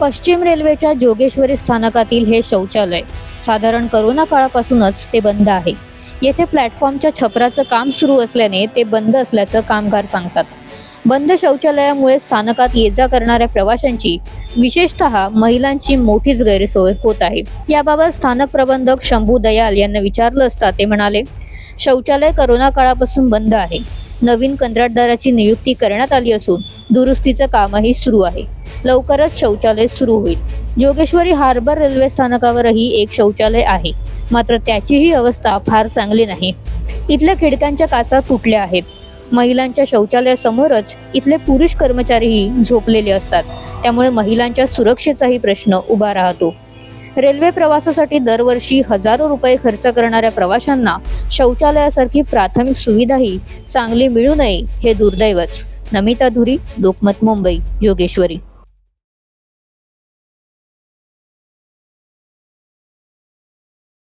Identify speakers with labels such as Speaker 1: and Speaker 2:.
Speaker 1: पश्चिम रेल्वेच्या जोगेश्वरी स्थानकातील हे शौचालय साधारण करोना काळापासूनच ते बंद आहे. येथे प्लॅटफॉर्मच्या छपराचं काम सुरू असल्याने ते बंद असल्याचं कामगार सांगतात. बंद शौचालयामुळे स्थानकात ये जा करणाऱ्या प्रवाशांची विशेषतः महिलांची मोठीच गैरसोय होत आहे. याबाबत स्थानक प्रबंधक शंभू दयाल यांना विचारलं असता ते म्हणाले शौचालय करोना काळापासून बंद आहे. नवीन कंत्राटदाराची नियुक्ती करण्यात आली असून दुरुस्तीचं कामही सुरू आहे. लवकरच शौचालय सुरू होईल. जोगेश्वरी हार्बर रेल्वे स्थानकावरही एक शौचालय आहे. मात्र त्याचीही अवस्था फार चांगली नाही. इथल्या खिडक्यांच्या काचा फुटल्या आहेत. महिलांच्या शौचालयासमोरच इथले पुरुष कर्मचारीही झोपलेले असतात. त्यामुळे महिलांच्या सुरक्षेचाही प्रश्न उभा राहतो. रेल्वे प्रवासासाठी दरवर्षी हजारो रुपये खर्च करणाऱ्या प्रवाशांना शौचालयासारखी प्राथमिक सुविधाही चांगली मिळू नये हे दुर्दैवच. नमिता धुरी लोकमत मुंबई जोगेश्वरी.